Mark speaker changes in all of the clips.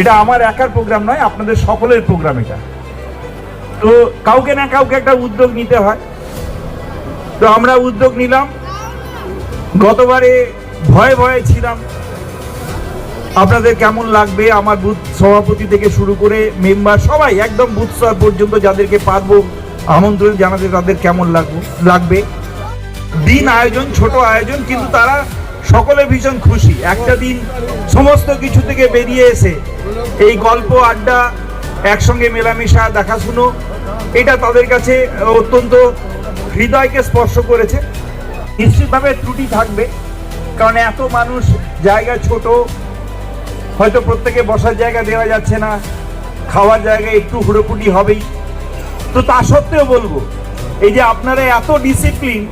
Speaker 1: এটা আমার একার প্রোগ্রাম নয়, আপনাদের সকলের প্রোগ্রাম এটা। তো কাউকে না কাউকে একটা উদ্যোগ নিতে হয়। তো আমরা উদ্যোগ নিলাম। গতবারে ভয়ে ভয়ে ছিলাম। আপনাদের কেমন লাগবে? আমার বুথ সভাপতি থেকে শুরু করে মেম্বার সবাই একদম বুথ স্তর পর্যন্ত যাদেরকে পারব আমন্ত্রণ জানাতে তাদের কেমন লাগবে? লাগবে। দিন আয়োজন, ছোট আয়োজন, কিন্তু তারা সকলে ভীষণ খুশি। একটা দিন সমস্ত কিছু থেকে বেরিয়ে এসে এই গল্প, আড্ডা, একসঙ্গে মেলামেশা, দেখাশুনো, এটা তাদের কাছে অত্যন্ত হৃদয়কে স্পর্শ করেছে। নিশ্চিতভাবে ত্রুটি থাকবে, কারণ এত মানুষ, জায়গা ছোট, হয়তো প্রত্যেকে বসার জায়গা দেওয়া যাচ্ছে না, খাওয়ার জায়গায় একটু হুড়োপুটি হবেই। তো তা সত্ত্বেও বলব, এই যে আপনারা এত ডিসিপ্লিন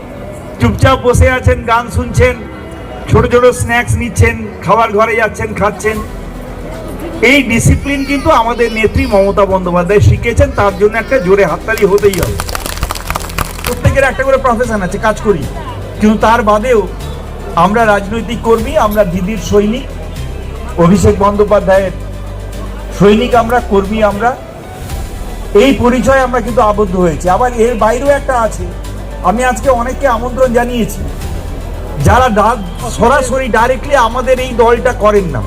Speaker 1: চুপচাপ বসে আছেন, গান শুনছেন, ছোট ছোট স্ন্যাক্স নিচ্ছেন, খাবার ঘরে যাচ্ছেন, খাচ্ছেন এই ডিসিপ্লিন কিন্তু আমাদের নেত্রী মমতা বন্দ্যোপাধ্যায় শিখেছেন, তার জন্য একটা জোরে হাততালি হতেই হবে। প্রত্যেকের একটা করে প্রফেশন আছে, কাজ করি। কিন্তু তার বাদেও আমরা রাজনৈতিক কর্মী, আমরা দিদির সৈনিক, অভিষেক বন্দ্যোপাধ্যায়ের সৈনিক আমরা, কর্মী আমরা। এই পরিচয় আমরা কিন্তু আবদ্ধ হয়েছি। আবার এর বাইরেও একটা আছে, আমি আজকে অনেককে আমন্ত্রণ জানিয়েছি, যারা সরাসরি ডাইরেক্টলি আমাদের এই দলটা করেন না।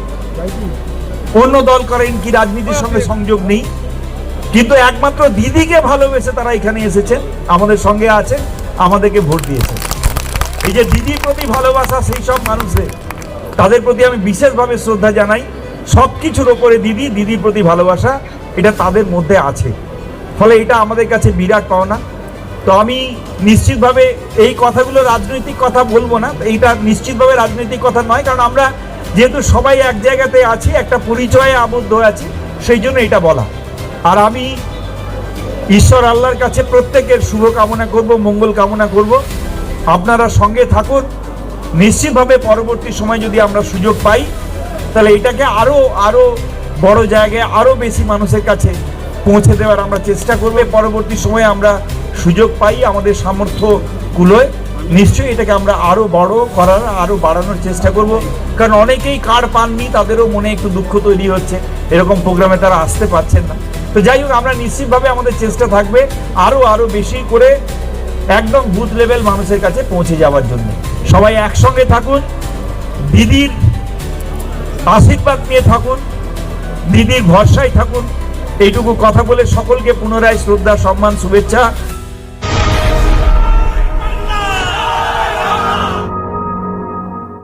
Speaker 1: অন্য দল করেন কি রাজনীতির সঙ্গে সংযোগ নেই। কিন্তু একমাত্র দিদিকে ভালোবেসে তারা এখানে এসেছেন, আমাদের সঙ্গে আছেন, আমাদেরকে ভোট দিয়েছেন। এই যে দিদির প্রতি ভালোবাসা, সেই সব মানুষদের, তাদের প্রতি আমি বিশেষভাবে শ্রদ্ধা জানাই। সব কিছুর ওপরে দিদি, দিদির প্রতি ভালোবাসা, এটা তাদের মধ্যে আছে। ফলে এটা আমাদের কাছে বিরাট পাওনা। তো আমি নিশ্চিতভাবে এই কথাগুলো রাজনৈতিক কথা বলব না, এইটা নিশ্চিতভাবে রাজনৈতিক কথা নয়, কারণ আমরা যেহেতু সবাই এক জায়গাতে আছি, একটা পরিচয়ে আবদ্ধ আছি, সেই জন্য এটা বলা। আর আমি ঈশ্বর আল্লাহর কাছে প্রত্যেকের শুভ কামনা করব, মঙ্গল কামনা করব। আপনারা সঙ্গে থাকুন। নিশ্চিতভাবে পরবর্তী সময় যদি আমরা সুযোগ পাই, তাহলে এটাকে আরও আরও বড় জায়গায় আরও বেশি মানুষের কাছে পৌঁছে দেওয়ার আমরা চেষ্টা করব। পরবর্তী সময়ে আমরা সুযোগ পাই আমাদের সামর্থ্য কুলোয় নিশ্চয়ই এটাকে আমরা আরও বড় করার আরও বাড়ানোর চেষ্টা করব। কারণ অনেকেই কার্ড পাননি তাদেরও মনে একটু দুঃখ তৈরি হচ্ছে। এরকম প্রোগ্রামে তারা আসতে পারছেন না। তো যাই হোক, আমরা নিশ্চিতভাবে আমাদের চেষ্টা থাকবে আরও আরও বেশি করে একদম বুথ লেভেল মানুষের কাছে পৌঁছে যাওয়ার জন্য। সবাই একসঙ্গে থাকুন, দিদির আশীর্বাদ নিয়ে থাকুন, দিদির ভরসায় থাকুন। এইটুকু কথা বলে সকলকে পুনরায় শ্রদ্ধা, সম্মান, শুভেচ্ছা।